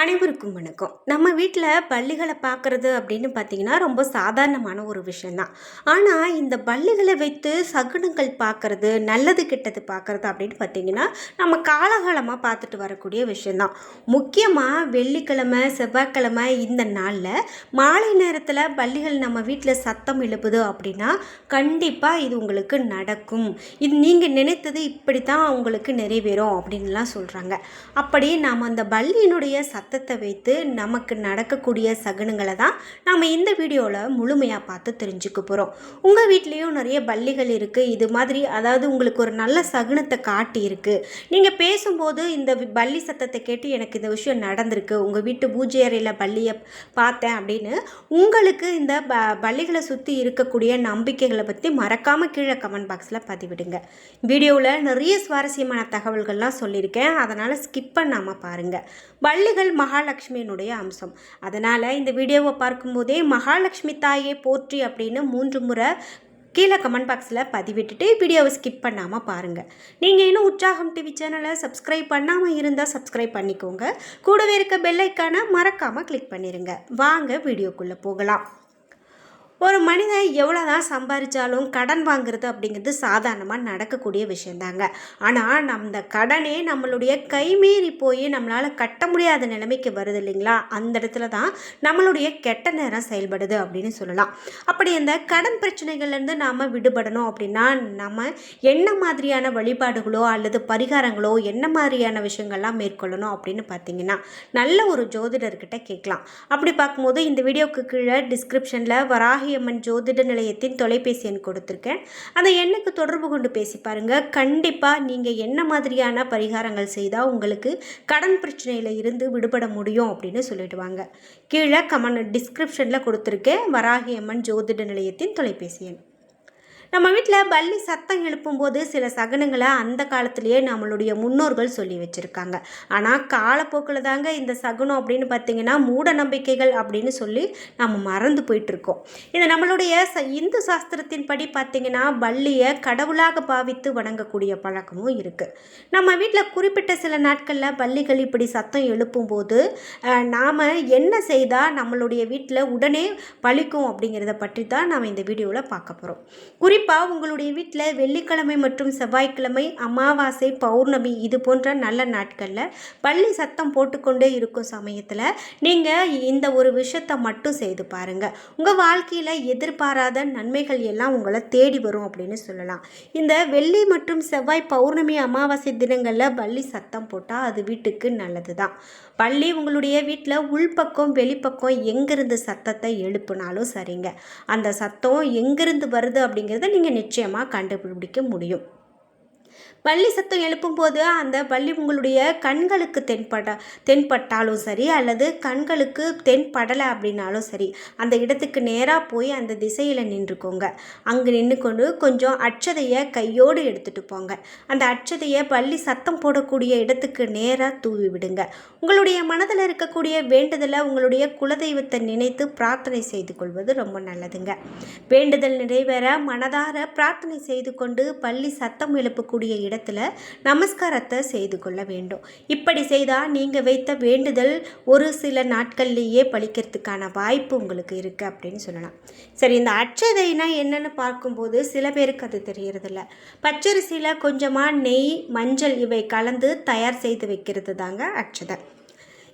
அனைவருக்கும் வணக்கம். நம்ம வீட்டில் பள்ளிகளை பார்க்குறது அப்படின்னு பார்த்தீங்கன்னா ரொம்ப சாதாரணமான ஒரு விஷயந்தான் ஆனால் இந்த பள்ளிகளை வைத்து சகுனங்கள் பார்க்குறது நல்லது கெட்டது பார்க்குறது அப்படின்னு பார்த்தீங்கன்னா நம்ம காலகாலமாக பார்த்துட்டு வரக்கூடிய விஷயந்தான் முக்கியமாக வெள்ளிக்கிழமை செவ்வாய்க்கிழமை இந்த நாளில் மாலை நேரத்தில் பள்ளிகள் நம்ம வீட்டில் சத்தம் எழுப்புது அப்படின்னா கண்டிப்பாக இது உங்களுக்கு நடக்கும். இது நீங்கள் நினைத்தது இப்படி தான் உங்களுக்கு நிறைவேறும் அப்படின்லாம் சொல்கிறாங்க அப்படி நாம் அந்த பள்ளியினுடைய சத்தத்தை வைத்து நமக்கு நடக்கக்கூடிய சகுனங்களை தான் நாம் இந்த வீடியோவில் முழுமையாக பார்த்து தெரிஞ்சுக்க போகிறோம் உங்கள் வீட்லேயும் நிறைய பள்ளிகள் இருக்குது இது மாதிரி அதாவது உங்களுக்கு ஒரு நல்ல சகுனத்தை காட்டி இருக்குது நீங்கள் பேசும்போது இந்த பள்ளி சத்தத்தை கேட்டு எனக்கு இந்த விஷயம் நடந்திருக்கு. உங்கள் வீட்டு பூஜை அறையில் பள்ளியை பார்த்தேன் அப்படின்னு உங்களுக்கு இந்த ப பள்ளிகளை சுற்றி இருக்கக்கூடிய நம்பிக்கைகளை பற்றி மறக்காமல் கீழே கமெண்ட் பாக்ஸில் பதிவிடுங்க. வீடியோவில் நிறைய சுவாரஸ்யமான தகவல்கள்லாம் சொல்லியிருக்கேன். அதனால் ஸ்கிப் பண்ணாமல் பாருங்கள் பள்ளிகள் மகாலட்சுமியினுடைய அம்சம். அதனால் இந்த வீடியோவை பார்க்கும்போதே மகாலட்சுமி தாயை போற்றி அப்படின்னு மூன்று முறை கீழே கமெண்ட் பாக்ஸில் பதிவிட்டுட்டு வீடியோவை ஸ்கிப் பண்ணாமல் பாருங்கள் நீங்கள் இன்னும் உற்சாகம் டிவி சேனலை சப்ஸ்கிரைப் பண்ணாமல் இருந்தால் சப்ஸ்கிரைப் பண்ணிக்கோங்க. கூடவே இருக்க பெல்லைக்கான மறக்காமல் கிளிக் பண்ணிடுங்க வாங்க வீடியோக்குள்ளே போகலாம். ஒரு மனிதன் எவ்வளோ தான் சம்பாதிச்சாலும் கடன் வாங்குறது அப்படிங்கிறது சாதாரணமாக நடக்கக்கூடிய விஷயந்தாங்க. ஆனால் நம்ம கடனே நம்மளுடைய கைமீறி போய் நம்மளால் கட்ட முடியாத நிலைமைக்கு வருது இல்லைங்களா? அந்த இடத்துல தான் நம்மளுடைய கெட்ட நேரம் செயல்படுது அப்படின்னு சொல்லலாம். அப்படி அந்த கடன் பிரச்சனைகள்லேருந்து நாம் விடுபடணும் அப்படின்னா நம்ம என்ன மாதிரியான வழிபாடுகளோ அல்லது பரிகாரங்களோ என்ன மாதிரியான விஷயங்கள்லாம் மேற்கொள்ளணும் அப்படின்னு பார்த்தீங்கன்னா நல்ல ஒரு ஜோதிடர்கிட்ட கேட்கலாம். அப்படி பார்க்கும்போது இந்த வீடியோக்கு கீழே டிஸ்கிரிப்ஷனில் வராகியம்மன் ஜோதிட நிலையத்தின் தொலைபேசி எண் கொடுத்துருக்கேன். அந்த எண்ணுக்கு தொடர்பு கொண்டு பேசி பாருங்கள் கண்டிப்பாக நீங்கள் என்ன மாதிரியான பரிகாரங்கள் செய்தால் உங்களுக்கு கடன் பிரச்சனையில் இருந்து விடுபட முடியும் அப்படின்னு சொல்லிடுவாங்க கீழே கமன் டிஸ்கிரிப்ஷனில் கொடுத்துருக்கேன். வராகியம்மன் ஜோதிட நிலையத்தின் தொலைபேசி எண். நம்ம வீட்டில் பள்ளி சத்தம் எழுப்பும்போது சில சகனங்களை அந்த காலத்திலேயே நம்மளுடைய முன்னோர்கள் சொல்லி வச்சுருக்காங்க. ஆனால் காலப்போக்கில் தாங்க இந்த சகுனம் அப்படின்னு பார்த்தீங்கன்னா மூட நம்பிக்கைகள் அப்படின்னு சொல்லி நம்ம மறந்து போயிட்டுருக்கோம். இது நம்மளுடைய ச இந்து சாஸ்திரத்தின் படி பார்த்தீங்கன்னா பள்ளியை கடவுளாக பாவித்து வணங்கக்கூடிய பழக்கமும் இருக்குது நம்ம வீட்டில் குறிப்பிட்ட சில நாட்களில் பள்ளிகள் இப்படி சத்தம் எழுப்பும்போது நாம் என்ன செய்தால் நம்மளுடைய வீட்டில் உடனே பழிக்கும் அப்படிங்கிறத பற்றி தான் நாம் இந்த வீடியோவில் பார்க்க போகிறோம் குறிப்பாக உங்களுடைய வீட்டில் வெள்ளிக்கிழமை மற்றும் செவ்வாய்க்கிழமை அமாவாசை பௌர்ணமி இது போன்ற நல்ல நாட்களில் பள்ளி சத்தம் போட்டுக்கொண்டே இருக்கும் சமயத்தில் நீங்கள் இந்த ஒரு விஷயத்தை மட்டும் செய்து பாருங்கள் உங்கள் வாழ்க்கையில் எதிர்பாராத நன்மைகள் எல்லாம் உங்களை தேடி வரும் அப்படின்னு சொல்லலாம். இந்த வெள்ளி மற்றும் செவ்வாய் பௌர்ணமி அமாவாசை தினங்களில் பள்ளி சத்தம் போட்டால் அது வீட்டுக்கு நல்லது தான் பள்ளி உங்களுடைய வீட்டில் உள்பக்கம் வெளிப்பக்கம் எங்கேருந்து சத்தத்தை எழுப்புனாலும் சரிங்க. அந்த சத்தம் எங்கேருந்து வருது அப்படிங்கிறத நீங்கள் நிச்சயமாக கண்டுபிடிக்க முடியும். பள்ளி சத்தம் எழுப்பும்போது அந்த பள்ளி உங்களுடைய கண்களுக்கு தென்பட தென்பட்டாலும் சரி அல்லது கண்களுக்கு தென்படலை அப்படின்னாலும் சரி அந்த இடத்துக்கு நேராக போய் அந்த திசையில் நின்றுக்கோங்க. அங்கே நின்று கொண்டு கொஞ்சம் அட்சதையை கையோடு எடுத்துகிட்டு போங்க. அந்த அச்சதையை பள்ளி சத்தம் போடக்கூடிய இடத்துக்கு நேராக தூவி விடுங்க. உங்களுடைய மனதில் இருக்கக்கூடிய வேண்டுதலை உங்களுடைய குலதெய்வத்தை நினைத்து பிரார்த்தனை செய்து கொள்வது ரொம்ப நல்லதுங்க. வேண்டுதல் நிறைவேற மனதார பிரார்த்தனை செய்து கொண்டு பள்ளி சத்தம் எழுப்பக்கூடிய இடத்துல நமஸ்காரத்தை செய்து கொள்ள வேண்டும். இப்படி செய்தால் நீங்கள் வைத்த வேண்டுதல் ஒரு சில நாட்கள்லேயே பழிக்கிறதுக்கான வாய்ப்பு உங்களுக்கு இருக்குது அப்படின்னு சொல்லலாம். சரி இந்த அச்சதைனா என்னென்னு பார்க்கும்போது சில பேருக்கு அது தெரியறதில்ல. பச்சரிசியில் கொஞ்சமாக நெய் மஞ்சள் இவை கலந்து தயார் செய்து வைக்கிறது தாங்க அச்சதை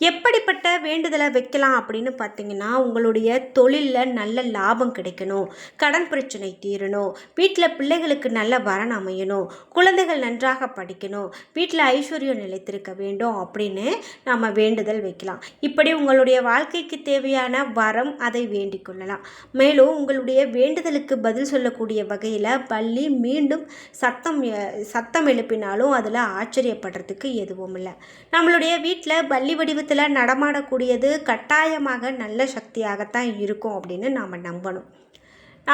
எப்படிப்பட்ட வேண்டுதலை வைக்கலாம் அப்படின்னு பார்த்தீங்கன்னா உங்களுடைய தொழிலில் நல்ல லாபம் கிடைக்கணும் கடன் பிரச்சனை தீரணும் வீட்டில் பிள்ளைகளுக்கு நல்ல வரன் அமையணும் குழந்தைகள் நன்றாக படிக்கணும் வீட்டில் ஐஸ்வர்யம் நிலைத்திருக்க வேண்டும் அப்படின்னு நாம் வேண்டுதல் வைக்கலாம். இப்படி உங்களுடைய வாழ்க்கைக்கு தேவையான வரம் அதை வேண்டிக் கொள்ளலாம். மேலும் உங்களுடைய வேண்டுதலுக்கு பதில் சொல்லக்கூடிய வகையில் பள்ளி மீண்டும் சத்தம் சத்தம் எழுப்பினாலும் அதில் ஆச்சரியப்படுறதுக்கு எதுவும் இல்லை நம்மளுடைய வீட்டில் பள்ளி வடிவத்தில் நடமாடக்கூடியது கட்டாயமாக நல்ல சக்தியாகத்தான் இருக்கும் அப்படின்னு நாம் நம்பணும்.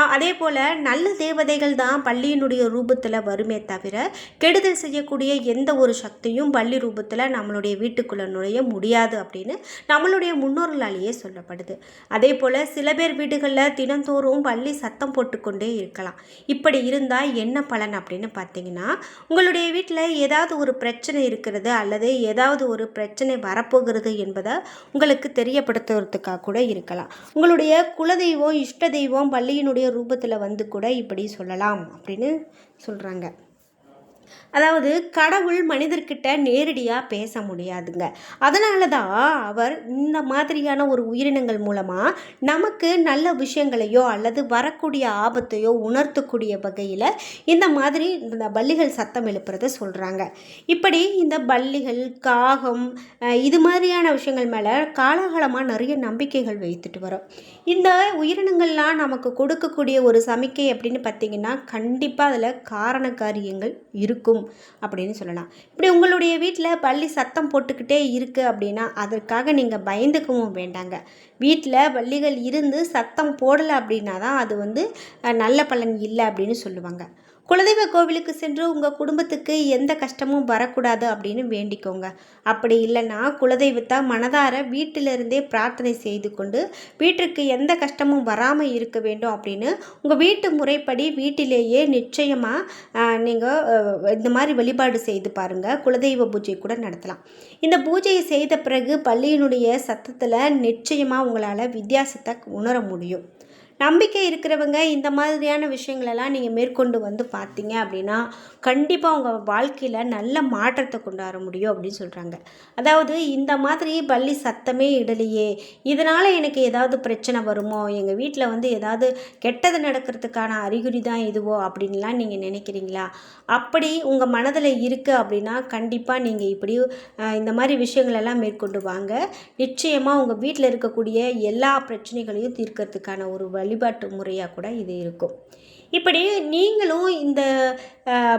அதே போல் நல்ல தேவதைகள் தான் பள்ளியினுடைய ரூபத்தில் வருமே தவிர கெடுதல் செய்யக்கூடிய எந்த ஒரு சக்தியும் பள்ளி ரூபத்தில் நம்மளுடைய வீட்டுக்குள்ளே நுழைய முடியாது அப்படின்னு நம்மளுடைய முன்னோர்களாலேயே சொல்லப்படுது. அதே போல் சில பேர் வீடுகளில் தினந்தோறும் பள்ளி சத்தம் போட்டுக்கொண்டே இருக்கலாம். இப்படி இருந்தால் என்ன பலன் அப்படின்னு பார்த்தீங்கன்னா உங்களுடைய வீட்டில் ஏதாவது ஒரு பிரச்சனை இருக்கிறது அல்லது ஏதாவது ஒரு பிரச்சனை வரப்போகிறது என்பதை உங்களுக்கு தெரியப்படுத்துறதுக்காக கூட இருக்கலாம். உங்களுடைய குலதெய்வம் இஷ்ட தெய்வம் பள்ளியினுடைய ரூபத்தில் வந்து கூட இப்படி சொல்லலாம் அப்படின்னு சொல்கிறாங்க அதாவது கடவுள் மனிதர்கிட்ட நேரடியாக பேச முடியாதுங்க. அதனால தான் அவர் இந்த மாதிரியான ஒரு உயிரினங்கள் மூலமாக நமக்கு நல்ல விஷயங்களையோ அல்லது வரக்கூடிய ஆபத்தையோ உணர்த்தக்கூடிய வகையில் இந்த மாதிரி இந்த பள்ளிகள் சத்தம் எழுப்புறத சொல்கிறாங்க இப்படி இந்த பள்ளிகள் காகம் இது மாதிரியான விஷயங்கள் மேலே காலகாலமாக நிறைய நம்பிக்கைகள் வைத்துட்டு வரும். இந்த உயிரினங்கள்லாம் நமக்கு கொடுக்கக்கூடிய ஒரு சமிக்கை அப்படின்னு பார்த்தீங்கன்னா கண்டிப்பாக அதில் காரண காரியங்கள் இருக்கும் அப்படின்னு சொல்லலாம். இப்படி உங்களுடைய வீட்டில் பள்ளி சத்தம் போட்டுக்கிட்டே இருக்குது அப்படின்னா அதற்காக நீங்கள் பயந்துக்கவும் வேண்டாங்க. வீட்டில் பள்ளிகள் இருந்து சத்தம் போடலை அப்படின்னா தான் அது வந்து நல்ல பலன் இல்லை அப்படின்னு சொல்லுவாங்க. குலதெய்வ கோவிலுக்கு சென்று உங்கள் குடும்பத்துக்கு எந்த கஷ்டமும் வரக்கூடாது அப்படின்னு வேண்டிக்கோங்க. அப்படி இல்லைன்னா குலதெய்வத்தை மனதார வீட்டிலிருந்தே பிரார்த்தனை செய்து கொண்டு வீட்டிற்கு எந்த கஷ்டமும் வராமல் இருக்க வேண்டும் அப்படின்னு உங்கள் வீட்டு முறைப்படி வீட்டிலேயே நிச்சயமாக நீங்கள் இந்த மாதிரி வழிபாடு செய்து பாருங்கள் குலதெய்வ பூஜை கூட நடத்தலாம். இந்த பூஜையை செய்த பிறகு பள்ளியினுடைய சத்தத்தில் நிச்சயமாக உங்களால் வித்தியாசத்தை உணர முடியும். நம்பிக்கை இருக்கிறவங்க இந்த மாதிரியான விஷயங்களெல்லாம் நீங்கள் மேற்கொண்டு வந்து பார்த்தீங்க அப்படின்னா கண்டிப்பாக உங்கள் வாழ்க்கையில் நல்ல மாற்றத்தை கொண்டு வர முடியும் அப்படின்னு சொல்கிறாங்க அதாவது இந்த மாதிரி பள்ளி சத்தமே இடலையே. இதனால் எனக்கு ஏதாவது பிரச்சனை வருமோ? எங்கள் வீட்டில் வந்து ஏதாவது கெட்டது நடக்கிறதுக்கான அறிகுறி தான் இதுவோ? அப்படின்லாம் நீங்கள் நினைக்கிறீங்களா? அப்படி உங்கள் மனதில் இருக்குது அப்படின்னா கண்டிப்பாக நீங்கள் இப்படி இந்த மாதிரி விஷயங்களெல்லாம் மேற்கொண்டு வாங்க. நிச்சயமாக உங்கள் வீட்டில் இருக்கக்கூடிய எல்லா பிரச்சனைகளையும் தீர்க்கறதுக்கான ஒரு வழி வழிபாட்டு முறையாக கூட இது இருக்கும். இப்படி நீங்களும் இந்த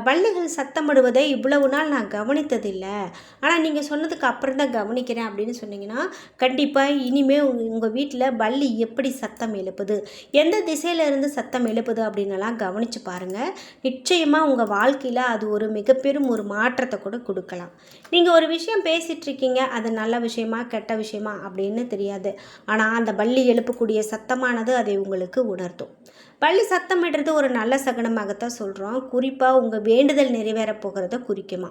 பள்ளிகள் சத்தமிடுவதை இவ்வளவு நாள் நான் கவனித்ததில்லை. ஆனால் நீங்கள் சொன்னதுக்கு அப்புறம் தான் கவனிக்கிறேன் அப்படின்னு சொன்னீங்கன்னா கண்டிப்பாக இனிமேல் உங்கள் வீட்டில் பல்லி எப்படி சத்தம் எழுப்புது எந்த திசையிலேருந்து சத்தம் எழுப்புது அப்படின்னலாம் கவனித்து பாருங்கள் நிச்சயமாக உங்கள் வாழ்க்கையில் அது ஒரு மிகப்பெரும் ஒரு மாற்றத்தை கூட கொடுக்கலாம். நீங்கள் ஒரு விஷயம் பேசிகிட்ருக்கீங்க அது நல்ல விஷயமா கெட்ட விஷயமா அப்படின்னு தெரியாது. ஆனால் அந்த பள்ளி எழுப்பக்கூடிய சத்தமானது அதை உங்களுக்கு உணர்த்தும். பள்ளி சத்தமிடுறது ஒரு நல்ல சகனமாகத்தான் சொல்கிறோம் குறிப்பாக உங்கள் வேண்டுதல் நிறைவேறப் போகிறத குறிக்குமா.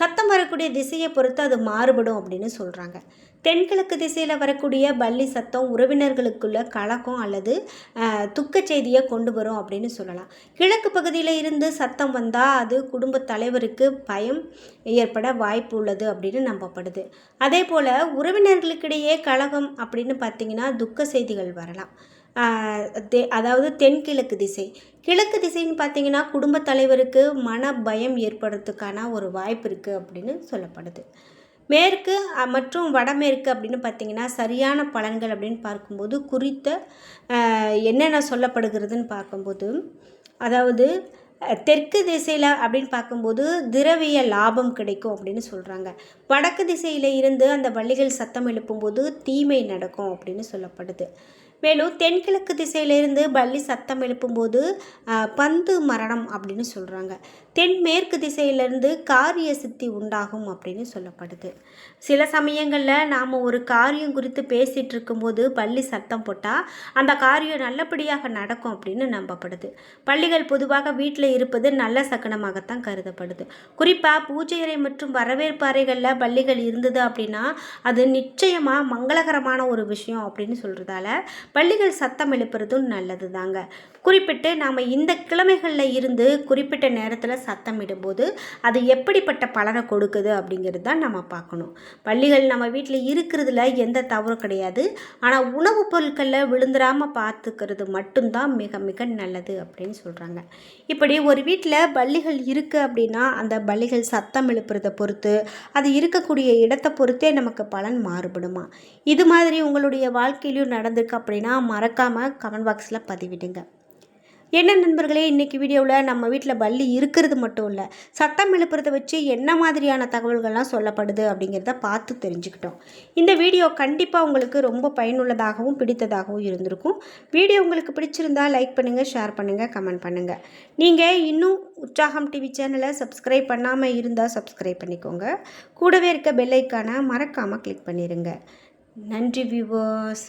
சத்தம் வரக்கூடிய திசையை பொறுத்து அது மாறுபடும் அப்படின்னு சொல்கிறாங்க தென்கிழக்கு திசையில் வரக்கூடிய பள்ளி சத்தம் உறவினர்களுக்குள்ள கலக்கம் அல்லது துக்க செய்தியை கொண்டு வரும் அப்படின்னு சொல்லலாம். கிழக்கு பகுதியில் இருந்து சத்தம் வந்தால் அது குடும்ப தலைவருக்கு பயம் ஏற்பட வாய்ப்பு உள்ளது அப்படின்னு நம்பப்படுது. அதே போல் உறவினர்களுக்கிடையே கலகம் அப்படின்னு பார்த்தீங்கன்னா துக்க செய்திகள் வரலாம். தெ அதாவது தென்கிழக்கு திசை. கிழக்கு திசைன்னு பார்த்தீங்கன்னா குடும்பத் தலைவருக்கு மன பயம் ஏற்படுறதுக்கான ஒரு வாய்ப்பு இருக்குது அப்படின்னு சொல்லப்படுது. மேற்கு மற்றும் வடமேற்கு அப்படின்னு பார்த்தீங்கன்னா சரியான பலன்கள் அப்படின்னு பார்க்கும்போது குறித்த என்னென்ன சொல்லப்படுகிறதுன்னு பார்க்கும்போது அதாவது தெற்கு திசையில் அப்படின்னு பார்க்கும்போது திரவிய லாபம் கிடைக்கும் அப்படின்னு சொல்கிறாங்க வடக்கு திசையில் இருந்து அந்த வள்ளிகள் சத்தம் எழுப்பும்போது தீமை நடக்கும் அப்படின்னு சொல்லப்படுது. மேலும் தென்கிழக்கு திசையிலிருந்து பள்ளி சத்தம் எழுப்பும்போது பந்து மரணம் அப்படின்னு சொல்கிறாங்க தென்மேற்கு திசையிலிருந்து காரிய சித்தி உண்டாகும் அப்படின்னு சொல்லப்படுது. சில சமயங்களில் நாம் ஒரு காரியம் குறித்து பேசிகிட்டு இருக்கும்போது பள்ளி சத்தம் போட்டால் அந்த காரியம் நல்லபடியாக நடக்கும் அப்படின்னு நம்பப்படுது. பள்ளிகள் பொதுவாக வீட்டில் இருப்பது நல்ல சகனமாகத்தான் கருதப்படுது. குறிப்பாக பூஜை அறை மற்றும் வரவேற்பு அறைகளில் பள்ளிகள் இருந்தது அப்படின்னா அது நிச்சயமாக மங்களகரமான ஒரு விஷயம் அப்படின்னு சொல்கிறதால பள்ளிகள் சத்தம் எழுப்புறதும் நல்லது தாங்க குறிப்பிட்டு நாம் இந்த கிழமைகளில் இருந்து குறிப்பிட்ட நேரத்தில் சத்தம் இடும்போது அது எப்படிப்பட்ட பலனை கொடுக்குது அப்படிங்கிறது தான் நம்ம பார்க்கணும். பள்ளிகள் நம்ம வீட்டில் இருக்கிறதுல எந்த தவறும் கிடையாது. ஆனால் உணவுப் பொருட்களில் விழுந்துடாமல் பார்த்துக்கிறது மட்டும்தான் மிக மிக நல்லது அப்படின்னு சொல்கிறாங்க இப்படி ஒரு வீட்டில் பள்ளிகள் இருக்குது அப்படின்னா அந்த பள்ளிகள் சத்தம் எழுப்புறதை பொறுத்து அது இருக்கக்கூடிய இடத்தை பொறுத்தே நமக்கு பலன் மாறுபடுமா? இது மாதிரி உங்களுடைய வாழ்க்கையிலையும் நடந்திருக்கு அப்படின்னா மறக்காமல் கமெண்ட் பாக்ஸில் பதிவிடுங்க. என்ன நண்பர்களே இன்றைக்கி வீடியோவில் நம்ம வீட்டில் பல்லி இருக்கிறது மட்டும் இல்லை சட்டம் எழுப்புறதை வச்சு என்ன மாதிரியான தகவல்கள்லாம் சொல்லப்படுது அப்படிங்கிறத பார்த்து தெரிஞ்சுக்கிட்டோம். இந்த வீடியோ கண்டிப்பாக உங்களுக்கு ரொம்ப பயனுள்ளதாகவும் பிடித்ததாகவும் இருந்திருக்கும். வீடியோ உங்களுக்கு பிடிச்சிருந்தா லைக் பண்ணுங்கள் ஷேர் பண்ணுங்கள் கமெண்ட் பண்ணுங்கள் நீங்கள் இன்னும் உற்சாகம் டிவி சேனலை சப்ஸ்கிரைப் பண்ணாமல் இருந்தால் சப்ஸ்கிரைப் பண்ணிக்கோங்க. கூடவே இருக்க பெல்லைக்கான மறக்காமல் கிளிக் பண்ணிடுங்க நன்றி வியூவர்ஸ்